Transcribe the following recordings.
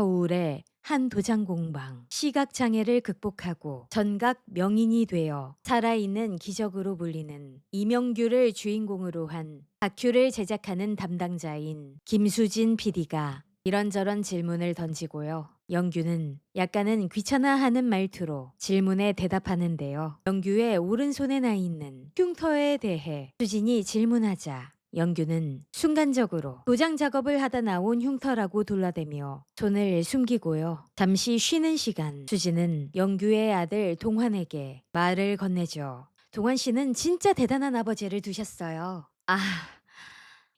서울의 한 도장 공방 시각 장애를 극복하고 전각 명인이 되어 살아있는 기적으로 불리는 이명규를 주인공으로 한 다큐를 제작하는 담당자인 김수진 PD가 이런저런 질문을 던지고요. 영규는 약간은 귀찮아하는 말투로 질문에 대답하는데요. 영규의 오른손에 나 있는 흉터에 대해 수진이 질문하자 영규는 순간적으로 도장 작업을 하다 나온 흉터라고 둘러대며 손을 숨기고요. 잠시 쉬는 시간 수진은 영규의 아들 동환에게 말을 건네죠. 동환 씨는 진짜 대단한 아버지를 두셨어요. 아,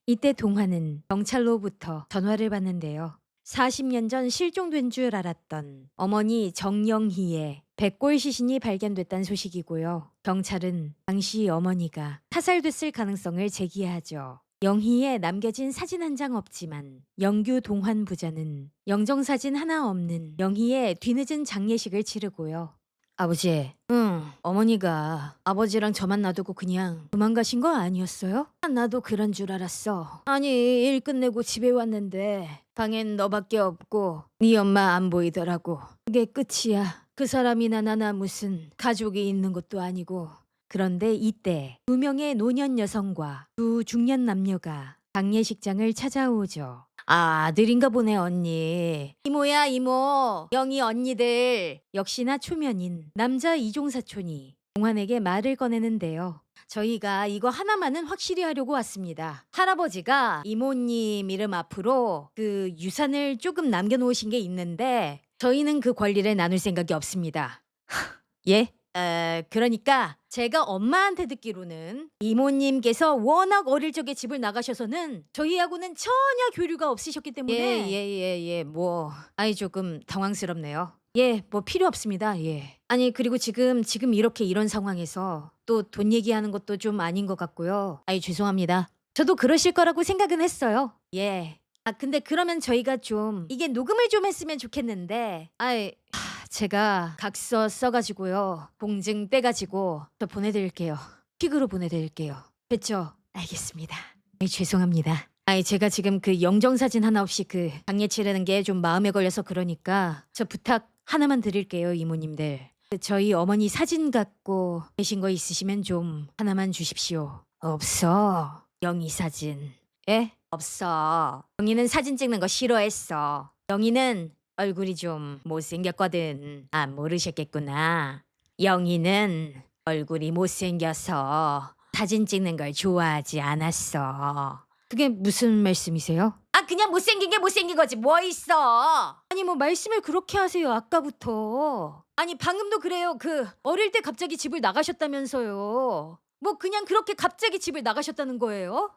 이때 동환은 경찰로부터 전화를 받는데요. 40년 전 실종된 줄 알았던 어머니 정영희의 백골 시신이 발견됐다는 소식이고요. 경찰은 당시 어머니가 타살됐을 가능성을 제기하죠. 영희에 남겨진 사진 한 장 없지만 영규 동환 부자는 영정 사진 하나 없는 영희의 뒤늦은 장례식을 치르고요. 아버지, 응, 어머니가 아버지랑 저만 놔두고 그냥 도망가신 거 아니었어요? 나도 그런 줄 알았어. 아니, 일 끝내고 집에 왔는데 방엔 너밖에 없고 네 엄마 안 보이더라고. 그게 끝이야. 그 사람이나 나나 무슨 가족이 있는 것도 아니고. 그런데 이때 두 명의 노년 여성과 두 중년 남녀가 장례식장을 찾아오죠. 아, 아들인가 보네, 언니. 이모야, 이모. 영희 언니들. 역시나 초면인 남자 이종사촌이 동환에게 말을 꺼내는데요. 저희가 이거 하나만은 확실히 하려고 왔습니다. 할아버지가 이모님 이름 앞으로 그 유산을 조금 남겨놓으신 게 있는데 저희는 그 권리를 나눌 생각이 없습니다. 예? 에, 그러니까 제가 엄마한테 듣기로는 이모님께서 워낙 어릴 적에 집을 나가셔서는 저희하고는 전혀 교류가 없으셨기 때문에 예예예 뭐 아이 조금 당황스럽네요. 예, 뭐 필요 없습니다. 예. 아니 그리고 지금 지금 이렇게 이런 상황에서 또 돈 얘기하는 것도 좀 아닌 것 같고요. 아이 죄송합니다. 저도 그러실 거라고 생각은 했어요. 예. 아 근데 그러면 저희가 좀 이게 녹음을 좀 했으면 좋겠는데 아이 하, 제가 각서 써가지고요 공증 떼가지고 저 보내드릴게요 픽으로 보내드릴게요 됐죠? 알겠습니다 아이, 죄송합니다 아이 제가 지금 그 영정 사진 하나 없이 그 장례 치르는 게 좀 마음에 걸려서 그러니까 저 부탁 하나만 드릴게요 이모님들 그 저희 어머니 사진 갖고 계신 거 있으시면 좀 하나만 주십시오 없어 영희 사진 예? 없어. 영희는 사진 찍는 거 싫어했어. 영희는 얼굴이 좀 못생겼거든. 아, 모르셨겠구나. 영희는 얼굴이 못생겨서 사진 찍는 걸 좋아하지 않았어. 그게 무슨 말씀이세요? 아, 그냥 못생긴 게 못생긴 거지. 뭐 있어? 아니, 뭐 말씀을 그렇게 하세요. 아까부터. 아니, 방금도 그래요. 그 어릴 때 갑자기 집을 나가셨다면서요. 뭐 그냥 그렇게 갑자기 집을 나가셨다는 거예요?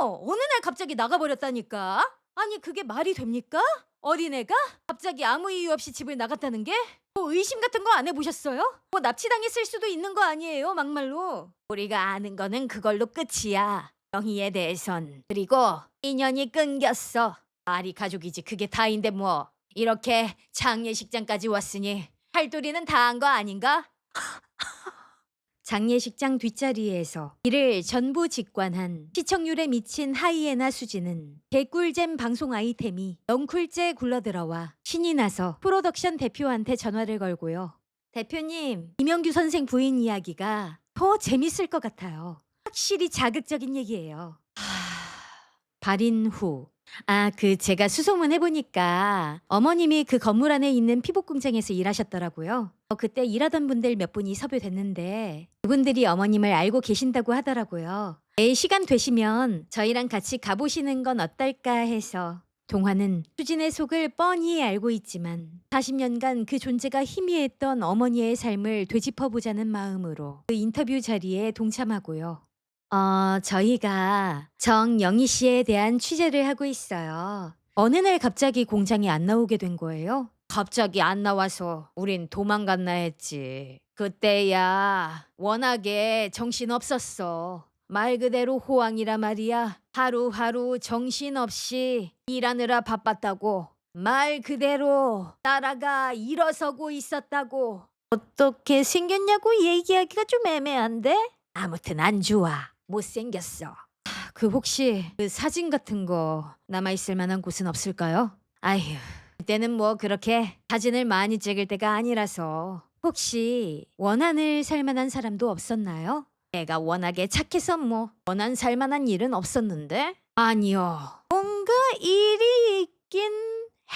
어, 어느 날 갑자기 나가버렸다니까? 아니, 그게 말이 됩니까? 어린애가? 갑자기 아무 이유 없이 집을 나갔다는 게? 뭐 의심 같은 거 안 해보셨어요? 뭐 납치당했을 수도 있는 거 아니에요, 막말로? 우리가 아는 거는 그걸로 끝이야. 영희에 대해선. 그리고 인연이 끊겼어. 말이 가족이지 그게 다인데 뭐. 이렇게 장례식장까지 왔으니 할도리는 다 한 거 아닌가? 장례식장 뒷자리에서 이를 전부 직관한 시청률에 미친 하이에나 수지는 개꿀잼 방송 아이템이 넝쿨째 굴러들어와 신이 나서 프로덕션 대표한테 전화를 걸고요. 대표님, 이명규 선생 부인 이야기가 더 재밌을 것 같아요. 확실히 자극적인 얘기예요. 하... 발인 후 아, 그 제가 수소문 해보니까 어머님이 그 건물 안에 있는 피복 공장에서 일하셨더라고요. 어, 그때 일하던 분들 몇 분이 섭외됐는데 그분들이 어머님을 알고 계신다고 하더라고요. 내일 시간 되시면 저희랑 같이 가보시는 건 어떨까 해서 동화는 수진의 속을 뻔히 알고 있지만 40년간 그 존재가 희미했던 어머니의 삶을 되짚어보자는 마음으로 그 인터뷰 자리에 동참하고요. 어, 저희가 정영희 씨에 대한 취재를 하고 있어요. 어느 날 갑자기 공장에 안 나오게 된 거예요? 갑자기 안 나와서 우린 도망갔나 했지. 그때야 워낙에 정신 없었어. 말 그대로 호황이라 말이야. 하루하루 정신없이 일하느라 바빴다고. 말 그대로 나라가 일어서고 있었다고. 어떻게 생겼냐고 얘기하기가 좀 애매한데? 아무튼 안 좋아. 못생겼어. 그 혹시 그 사진 같은 거 남아있을 만한 곳은 없을까요? 아휴, 그때는 뭐 그렇게 사진을 많이 찍을 때가 아니라서 혹시 원한을 살 만한 사람도 없었나요? 내가 워낙에 착해서 뭐 원한 살 만한 일은 없었는데 아니요 뭔가 일이 있긴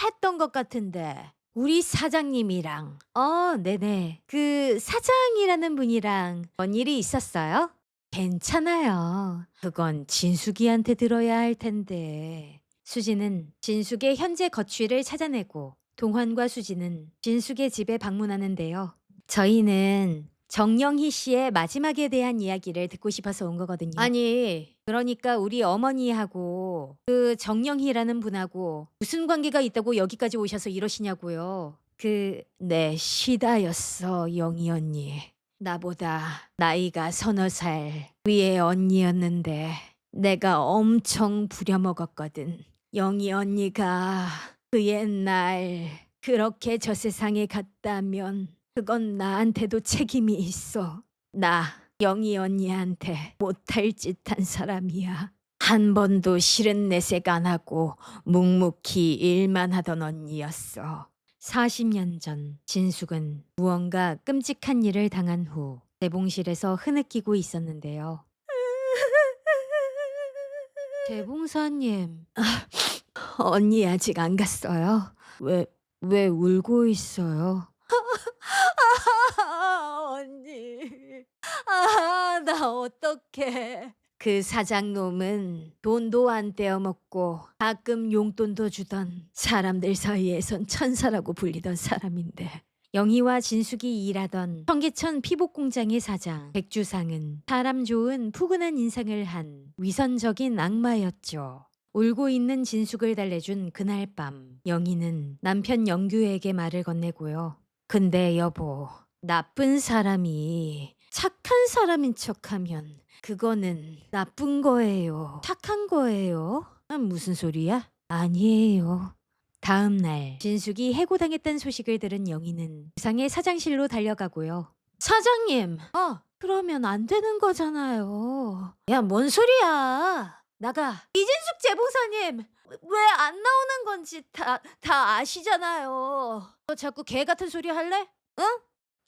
했던 것 같은데 우리 사장님이랑 어 네네 그 사장이라는 분이랑 뭔 일이 있었어요? 괜찮아요 그건 진숙이한테 들어야 할 텐데 수지는 진숙의 현재 거취를 찾아내고 동환과 수지는 진숙의 집에 방문하는데요. 저희는 정영희 씨의 마지막에 대한 이야기를 듣고 싶어서 온 거거든요. 아니, 그러니까 우리 어머니하고 그 정영희라는 분하고 무슨 관계가 있다고 여기까지 오셔서 이러시냐고요. 그, 내 시다였어, 영희 언니. 나보다 나이가 서너 살 위의 언니였는데 내가 엄청 부려먹었거든. 영희 언니가 그 옛날 그렇게 저 세상에 갔다면 그건 나한테도 책임이 있어. 나 영희 언니한테 못할 짓 한 사람이야. 한 번도 싫은 내색 안 하고 묵묵히 일만 하던 언니였어. 40년 전 진숙은 무언가 끔찍한 일을 당한 후 대봉실에서 흐느끼고 있었는데요. 대봉사님, 언니 아직 안 갔어요? 왜, 왜 울고 있어요? 언니, 아, 나 어떡해. 그 사장놈은 돈도 안 떼어먹고 가끔 용돈도 주던 사람들 사이에선 천사라고 불리던 사람인데 영희와 진숙이 일하던 청계천 피복 공장의 사장 백주상은 사람 좋은 푸근한 인상을 한 위선적인 악마였죠. 울고 있는 진숙을 달래준 그날 밤 영희는 남편 영규에게 말을 건네고요. 근데 여보 나쁜 사람이 착한 사람인 척하면 그거는 나쁜 거예요. 착한 거예요. 아, 무슨 소리야? 아니에요. 다음 날 진숙이 해고당했다는 소식을 들은 영희는 부상의 사장실로 달려가고요. 사장님, 어 그러면 안 되는 거잖아요. 야, 뭔 소리야? 나가. 이진숙 재봉사님 왜 안 나오는 건지 다 다 아시잖아요. 너 자꾸 개 같은 소리 할래? 응?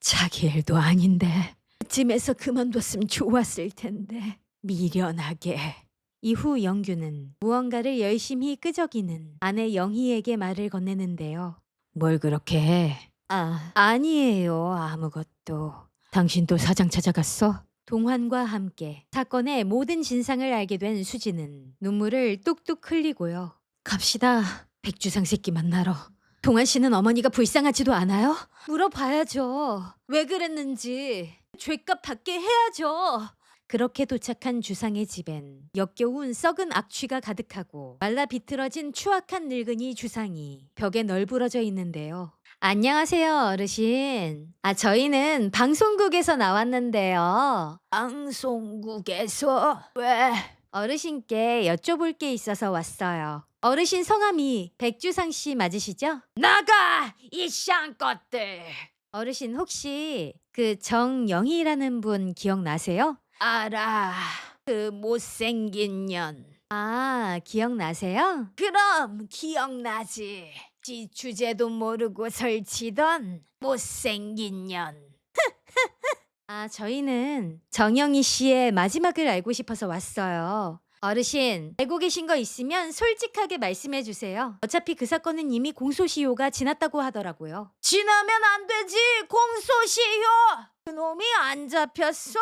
자기 일도 아닌데 쯤에서 그만뒀으면 좋았을 텐데 미련하게. 이후 영규는 무언가를 열심히 끄적이는 아내 영희에게 말을 건네는데요. 뭘 그렇게 해? 아, 아니에요. 아무것도. 당신도 사장 찾아갔어? 동환과 함께 사건의 모든 진상을 알게 된 수지는 눈물을 뚝뚝 흘리고요. 갑시다. 백주상 새끼 만나러. 동환 씨는 어머니가 불쌍하지도 않아요? 물어봐야죠. 왜 그랬는지. 죄값 받게 해야죠. 그렇게 도착한 주상의 집엔 역겨운 썩은 악취가 가득하고 말라 비틀어진 추악한 늙은이 주상이 벽에 널브러져 있는데요. 안녕하세요, 어르신. 아, 저희는 방송국에서 나왔는데요. 방송국에서? 왜? 어르신께 여쭤볼 게 있어서 왔어요. 어르신 성함이 백주상 씨 맞으시죠? 나가! 이 쌍것들! 어르신 혹시 그 정영희라는 분 기억나세요? 알아. 그 못생긴 년. 아, 기억나세요? 그럼 기억나지. 지 주제도 모르고 설치던 못생긴 년. 아, 저희는 정영희 씨의 마지막을 알고 싶어서 왔어요. 어르신, 알고 계신 거 있으면 솔직하게 말씀해 주세요. 어차피 그 사건은 이미 공소시효가 지났다고 하더라고요. 지나면 안 되지, 공소시효! 그놈이 안 잡혔어?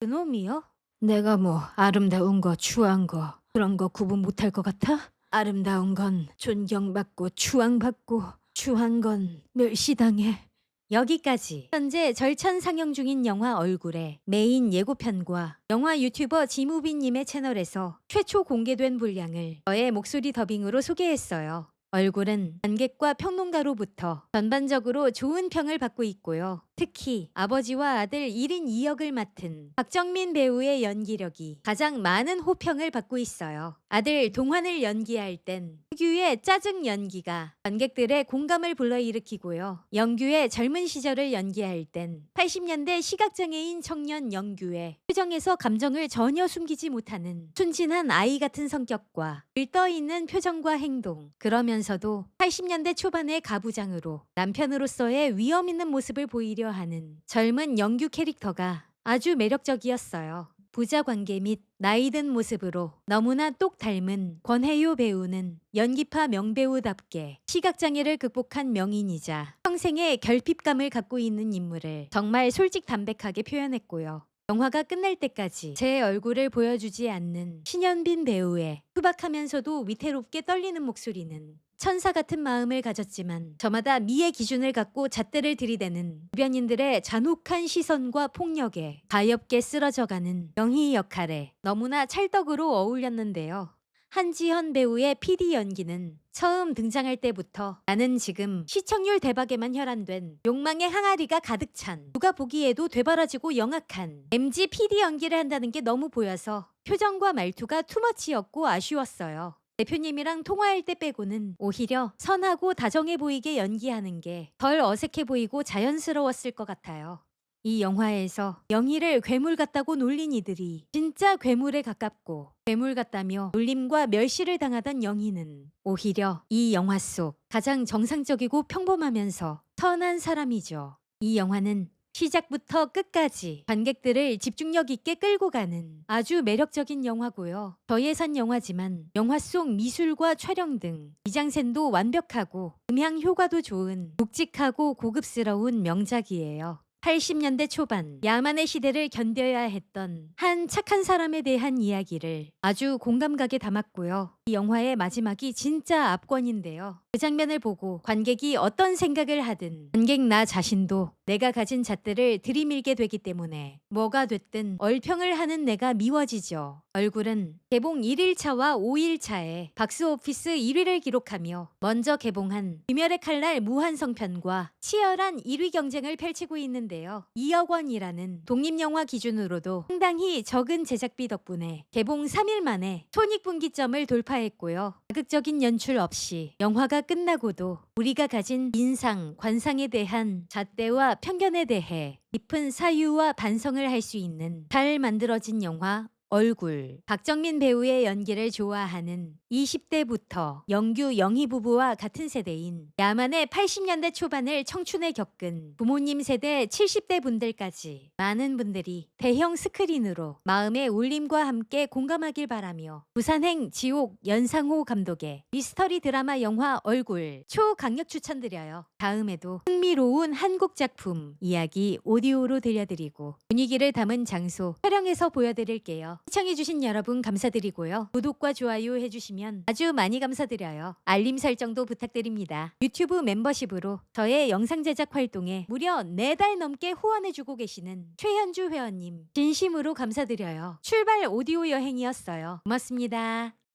그놈이요? 내가 뭐 아름다운 거, 추한 거 그런 거 구분 못할 것 같아? 아름다운 건 존경받고 추앙받고 추한 건 멸시당해. 여기까지 현재 절찬 상영 중인 영화 얼굴의 메인 예고편과 영화 유튜버 지무빈님의 채널에서 최초 공개된 분량을 저의 목소리 더빙으로 소개했어요. 얼굴은 관객과 평론가로부터 전반적으로 좋은 평을 받고 있고요. 특히 아버지와 아들 1인 2역을 맡은 박정민 배우의 연기력이 가장 많은 호평을 받고 있어요. 아들 동환을 연기할 땐 특유의 짜증 연기가 관객들의 공감을 불러일으키고요. 영규의 젊은 시절을 연기할 땐 80년대 시각장애인 청년 영규의 표정에서 감정을 전혀 숨기지 못하는 순진한 아이 같은 성격과 들떠있는 표정과 행동 그러면서도 80년대 초반의 가부장으로 남편으로서의 위험 있는 모습을 보이려 하는 젊은 영규 캐릭터가 아주 매력적이었어요. 부자 관계 및 나이 든 모습으로 너무나 똑 닮은 권혜요 배우는 연기파 명배우답게 시각장애를 극복한 명인이자 평생의 결핍감을 갖고 있는 인물을 정말 솔직 담백하게 표현했고요. 영화가 끝날 때까지 제 얼굴을 보여주지 않는 신현빈 배우의 투박하면서도 위태롭게 떨리는 목소리는 천사 같은 마음을 가졌지만 저마다 미의 기준을 갖고 잣대를 들이대는 주변인들의 잔혹한 시선과 폭력에 가엾게 쓰러져가는 영희 역할에 너무나 찰떡으로 어울렸는데요. 한지현 배우의 PD 연기는 처음 등장할 때부터 나는 지금 시청률 대박에만 혈안된 욕망의 항아리가 가득 찬 누가 보기에도 되바라지고 영악한 MG PD 연기를 한다는 게 너무 보여서 표정과 말투가 투머치였고 아쉬웠어요. 대표님이랑 통화할 때 빼고는 오히려 선하고 다정해 보이게 연기하는 게 덜 어색해 보이고 자연스러웠을 것 같아요. 이 영화에서 영희를 괴물 같다고 놀린 이들이 진짜 괴물에 가깝고 괴물 같다며 놀림과 멸시를 당하던 영희는 오히려 이 영화 속 가장 정상적이고 평범하면서 선한 사람이죠. 이 영화는 시작부터 끝까지 관객들을 집중력 있게 끌고 가는 아주 매력적인 영화고요. 저예산 영화지만 영화 속 미술과 촬영 등 미장센도 완벽하고 음향 효과도 좋은 묵직하고 고급스러운 명작이에요. 80년대 초반 야만의 시대를 견뎌야 했던 한 착한 사람에 대한 이야기를 아주 공감가게 담았고요. 이 영화의 마지막이 진짜 압권인데요. 그 장면을 보고 관객이 어떤 생각을 하든 관객 나 자신도 내가 가진 잣들을 들이밀게 되기 때문에 뭐가 됐든 얼평을 하는 내가 미워지죠. 얼굴은 개봉 1일차와 5일차에 박스오피스 1위를 기록하며 먼저 개봉한 귀멸의 칼날 무한성편과 치열한 1위 경쟁을 펼치고 있는데요. 2억 원이라는 독립영화 기준으로도 상당히 적은 제작비 덕분에 개봉 3일 만에 손익분기점을 돌파했고요. 자극적인 연출 없이 영화가 끝나고도 우리가 가진 인상, 관상에 대한 잣대와 편견에 대해 깊은 사유와 반성을 할 수 있는 잘 만들어진 영화 얼굴. 박정민 배우의 연기를 좋아하는 20대부터 영규 영희 부부와 같은 세대인 야만의 80년대 초반을 청춘에 겪은 부모님 세대 70대 분들까지 많은 분들이 대형 스크린으로 마음의 울림과 함께 공감하길 바라며 부산행 지옥 연상호 감독의 미스터리 드라마 영화 얼굴 초강력 추천드려요. 다음에도 흥미로운 한국 작품 이야기 오디오로 들려드리고 분위기를 담은 장소 촬영해서 보여드릴게 요. 시청해주신 여러분 감사드리고요. 구독과 좋아요 해주시면 아주 많이 감사드려요. 알림 설정도 부탁드립니다. 유튜브 멤버십으로 저의 영상 제작 활동에 무려 4달 넘게 후원해주고 계시는 최현주 회원님 진심으로 감사드려요. 출발 오디오 여행이었어요. 고맙습니다.